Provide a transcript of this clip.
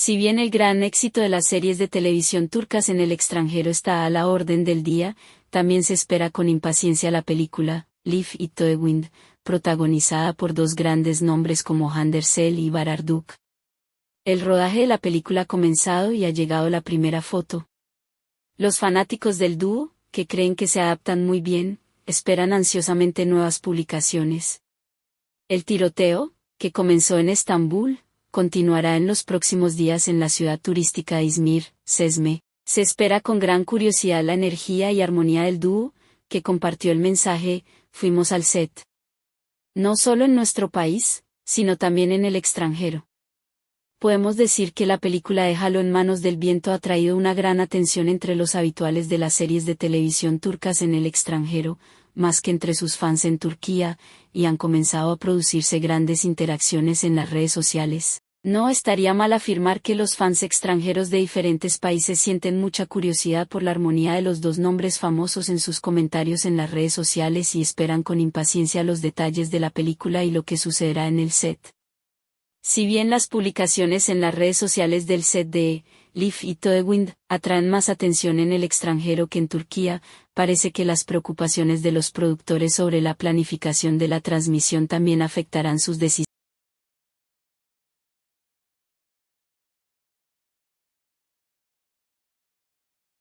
Si bien el gran éxito de las series de televisión turcas en el extranjero está a la orden del día, también se espera con impaciencia la película, Liv y Toewind, protagonizada por dos grandes nombres como Handersel y Bararduk. El rodaje de la película ha comenzado y ha llegado la primera foto. Los fanáticos del dúo, que creen que se adaptan muy bien, esperan ansiosamente nuevas publicaciones. El tiroteo, que comenzó en Estambul, continuará en los próximos días en la ciudad turística de Izmir, Sesme. Se espera con gran curiosidad la energía y armonía del dúo, que compartió el mensaje, fuimos al set. No solo en nuestro país, sino también en el extranjero. Podemos decir que la película de en manos del viento ha traído una gran atención entre los habituales de las series de televisión turcas en el extranjero, más que entre sus fans en Turquía, y han comenzado a producirse grandes interacciones en las redes sociales. No estaría mal afirmar que los fans extranjeros de diferentes países sienten mucha curiosidad por la armonía de los dos nombres famosos en sus comentarios en las redes sociales y esperan con impaciencia los detalles de la película y lo que sucederá en el set. Si bien las publicaciones en las redes sociales del set de Leaf y Toewind atraen más atención en el extranjero que en Turquía, parece que las preocupaciones de los productores sobre la planificación de la transmisión también afectarán sus decisiones